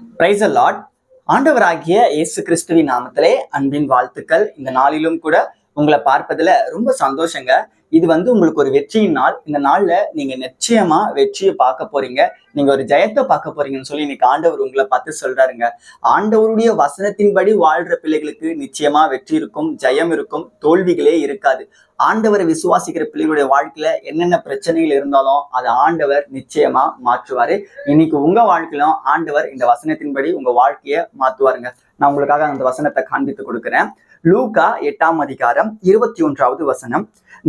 Price lot ஆண்டவராகிய இயேசு கிறிஸ்துவின் நாமத்திலே அன்பின் வாழ்த்துக்கள். இந்த நாளிலும் கூட உங்களை பார்ப்பதுல ரொம்ப சந்தோஷங்க. இது வந்து உங்களுக்கு ஒரு வெற்றியின் நாள். இந்த நாள்ல நீங்க நிச்சயமா வெற்றியை பார்க்க போறீங்க. நீங்க ஒரு ஜெயத்தை பார்க்க போறீங்கன்னு சொல்லி இன்னைக்கு ஆண்டவர் உங்களை பார்த்து சொல்றாருங்க. ஆண்டவருடைய வசனத்தின்படி வாழ்ற பிள்ளைகளுக்கு நிச்சயமா வெற்றி இருக்கும் ஜெயம் இருக்கும் தோல்விகளே இருக்காது. ஆண்டவரை விசுவாசிக்கிற பிள்ளைகளுடைய வாழ்க்கையில என்னென்ன பிரச்சனைகள் இருந்தாலும் அதை ஆண்டவர் நிச்சயமா மாற்றுவாரு. இன்னைக்கு உங்க வாழ்க்கையிலும் ஆண்டவர் இந்த வசனத்தின்படி உங்க வாழ்க்கைய மாத்துவாருங்க. நான் உங்களுக்காக அந்த வசனத்தை காண்பித்து கொடுக்குறேன். லூகா எட்டாம் அதிகாரம் இருபத்தி ஒன்றாவது வசனம்.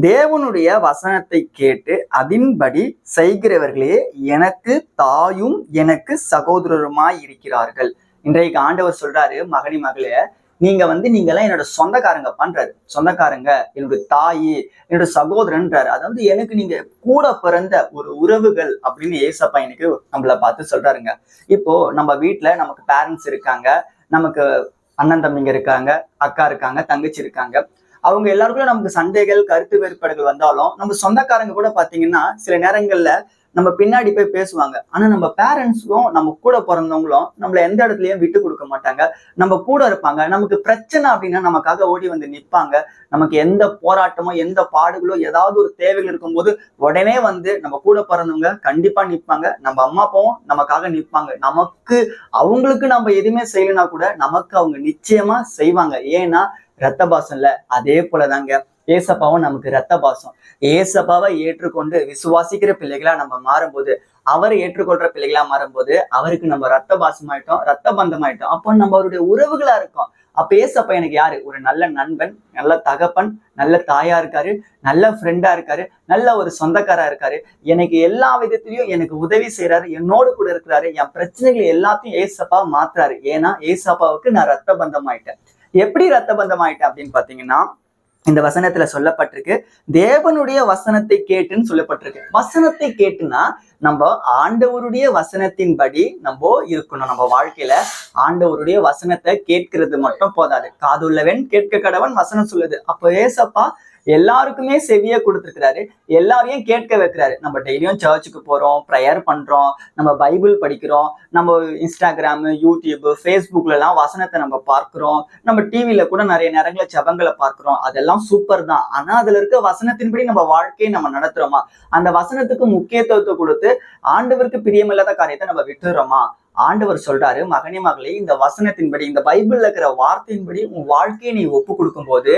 தேவனுடைய வசனத்தை கேட்டு அதன்படி செய்கிறவர்களே எனக்கு தாயும் எனக்கு சகோதரருமாய் இருக்கிறார்கள். இன்றைக்கு ஆண்டவர் சொல்றாரு மகனி மகளே நீங்க வந்து நீங்க எல்லாம் என்னோட சொந்தக்காரங்க பண்றாரு. சொந்தக்காரங்க என்னுடைய தாயி என்னோட சகோதரன்றாரு. அதாவது எனக்கு நீங்க கூட பிறந்த ஒரு உறவுகள் அப்படின்னு ஏசப்பா எனக்கு நம்மள பார்த்து சொல்றாருங்க. இப்போ நம்ம வீட்டுல நமக்கு பேரண்ட்ஸ் இருக்காங்க. நமக்கு அண்ணன் தம்பிங்க இருக்காங்க அக்கா இருக்காங்க தங்கச்சி இருக்காங்க. அவங்க எல்லாருக்குள்ள நமக்கு சண்டைகள் கருத்து வேறுபாடுகள் வந்தாலும் நம்ம சொந்தக்காரங்க கூட பாத்தீங்கன்னா சில நேரங்கள்ல நம்ம பின்னாடி போய் பேசுவாங்க. ஆனா நம்ம பேரண்ட்ஸும் நம்ம கூட பிறந்தவங்களும் நம்மள எந்த இடத்துலயும் விட்டு கொடுக்க மாட்டாங்க. நம்ம கூட இருப்பாங்க. நமக்கு பிரச்சனை அப்படின்னா நமக்காக ஓடி வந்து நிப்பாங்க. நமக்கு எந்த போராட்டமோ எந்த பாடுகளோ ஏதாவது ஒரு தேவைகள் இருக்கும்போது உடனே வந்து நம்ம கூட பிறந்தவங்க கண்டிப்பா நிப்பாங்க. நம்ம அம்மா அப்பாவும் நமக்காக நிப்பாங்க. நமக்கு அவங்களுக்கு நம்ம எதுவுமே செய்யலைன்னா கூட நமக்கு அவங்க நிச்சயமா செய்வாங்க. ஏன்னா ரத்த பாசம் இல்ல. அதே போலதாங்க. ஏசப்பாவும் நமக்கு ரத்த பாசம் ஏசப்பாவை ஏற்றுக்கொண்டு விசுவாசிக்கிற பிள்ளைகளா நம்ம மாறும்போது அவரை ஏற்றுக்கொள்ற பிள்ளைகளா மாறும்போது அவருக்கு நம்ம ரத்த பாசமாயிட்டோம் ரத்த பந்தமாயிட்டோம் அப்போ நம்ம அவருடைய உறவுகளா இருக்கோம். அப்ப ஏசப்பா எனக்கு யாரு? ஒரு நல்ல நண்பன் நல்ல தகப்பன் நல்ல தாயா இருக்காரு நல்ல ஃப்ரெண்டா இருக்காரு நல்ல ஒரு சொந்தக்காரா இருக்காரு. எனக்கு எல்லா விதத்திலையும் எனக்கு உதவி செய்யறாரு என்னோடு கூட இருக்கிறாரு. என் பிரச்சனைகள் எல்லாத்தையும் ஏசப்பா மாத்துறாரு. ஏன்னா ஏசப்பாவுக்கு நான் ரத்த பந்தம் ஆயிட்டேன் எப்படி ரத்த பந்தம் ஆயிட்டேன் அப்படின்னு பாத்தீங்கன்னா இந்த வசனத்துல சொல்லப்பட்டிருக்கு. தேவனுடைய வசனத்தை கேட்டுன்னு சொல்லப்பட்டிருக்கு. வசனத்தை கேட்டுனா நம்ம ஆண்டவருடைய வசனத்தின்படி நம்ம இருக்கணும். நம்ம வாழ்க்கையில ஆண்டவருடைய வசனத்தை கேட்கிறது மட்டும் போதாது. காதுள்ளவன் கேட்க கடவன் வசனம் சொல்லுது. அப்போ ஏசப்பா எல்லாருக்குமே செவிய கொடுத்துருக்கிறாரு. எல்லாரையும் கேட்க வைக்கிறாரு. நம்ம டெய்லியும் சர்ச்சுக்கு போறோம் ப்ரேயர் பண்றோம் நம்ம பைபிள் படிக்கிறோம் நம்ம இன்ஸ்டாகிராம் யூடியூப் ஃபேஸ்புக்ல எல்லாம் வசனத்தை நம்ம பார்க்கிறோம். நம்ம டிவியில கூட நிறைய நேரங்கள ஜபங்களை பார்க்கிறோம். அதெல்லாம் சூப்பர் தான் ஆனா அதுல இருக்க வசனத்தின்படி நம்ம வாழ்க்கையை நம்ம நடத்துறோமா? அந்த வசனத்துக்கு முக்கியத்துவத்தை கொடுத்து ஆண்டவருக்கு பிரியமில்லாத காரியத்தை நம்ம விட்டுறோமா? ஆண்டவர் சொல்றாரு மகனே மகளே இந்த வசனத்தின்படி இந்த பைபிள்ல இருக்கிற வார்த்தையின்படி உன் வாழ்க்கையை நீ ஒப்பு கொடுக்கும் போது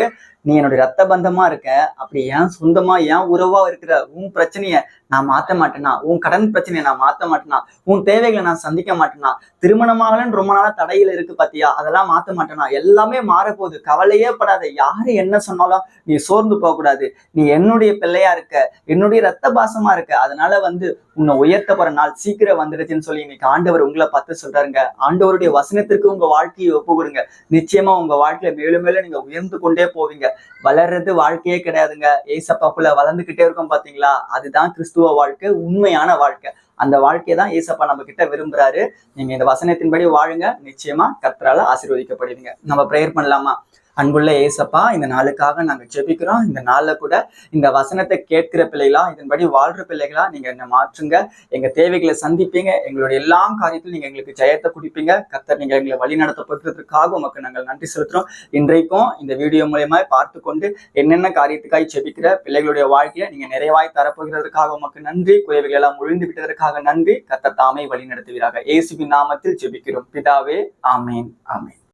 நீ என்னுடைய ரத்த பந்தமா இருக்க. அப்படி ஏன் சொந்தமா ஏன் உறவா இருக்கிற உன் பிரச்சனைய நான் மாத்த மாட்டேனா? உன் கடன் பிரச்சனையை நான் மாத்த மாட்டேனா? உன் தேவைகளை நான் சந்திக்க மாட்டேனா? திருமணமாகலன்னு ரொம்ப நாளா தடையில இருக்கு பாத்தியா? அதெல்லாம் மாத்த மாட்டேனா? எல்லாமே மாறப்போகுது. கவலையே படாத. யாரு என்ன சொன்னாலும் நீ சோர்ந்து போக கூடாது நீ என்னுடைய பிள்ளையா இருக்க. என்னுடைய ரத்த பாசமா இருக்க. அதனால வந்து உன்னை உயர்த்த போற நாள் சீக்கிரம் வந்துடுச்சுன்னு சொல்லி இன்னைக்கு ஆண்டவர் உங்களை பார்த்து சொல்றாருங்க. ஆண்டவருடைய வசனத்திற்கு உங்க வாழ்க்கையை ஒப்பு கொடுங்க நிச்சயமா உங்க வாழ்க்கையில மேலும் மேலும் நீங்க உயர்ந்து கொண்டே போவீங்க. வளர்றது வாழ்க்கையே கிடையாதுங்க. ஏசப்பாக்குள்ள வளர்ந்துகிட்டே இருக்கும் பாத்தீங்களா? அதுதான் கிறிஸ்துவ வாழ்க்கை உண்மையான வாழ்க்கை. அந்த வாழ்க்கையை தான் ஏசப்பா நம்ம கிட்ட விரும்புறாரு. நீங்க இந்த வசனத்தின்படி வாழுங்க. நிச்சயமா கத்தரால ஆசீர்வதிக்கப்படுவீங்க. நம்ம ப்ரேயர் பண்ணலாமா? அன்புள்ள ஏசப்பா இந்த நாளுக்காக நாங்கள் ஜெபிக்கிறோம். இந்த நாளில் கூட இந்த வசனத்தை கேட்கிற பிள்ளைகளா இதன்படி வாழ்ற பிள்ளைகளா நீங்கள் என்ன மாற்றுங்க. எங்கள் தேவைகளை சந்திப்பீங்க. எங்களுடைய எல்லா காரியத்திலும் நீங்கள் எங்களுக்கு ஜெயத்தை குடிப்பீங்க. கத்தர் நீங்கள் எங்களை வழி நடத்தப்படுறதுக்காக உமக்கு நாங்கள் நன்றி செலுத்துறோம். இன்றைக்கும் இந்த வீடியோ மூலயமா பார்த்து கொண்டு என்னென்ன காரியத்துக்காய் ஜெபிக்கிற பிள்ளைகளுடைய வாழ்க்கையை நீங்கள் நிறைவாய் தரப்போகிறதுக்காக உமக்கு நன்றி. குறைவுகள் எல்லாம் ஒழிந்து விட்டதற்காக நன்றி. கத்தர் தாமே வழி நடத்துவீராக. இயேசுவின் நாமத்தில் ஜெபிக்கிறோம். பிதாவே ஆமேன் ஆமேன்.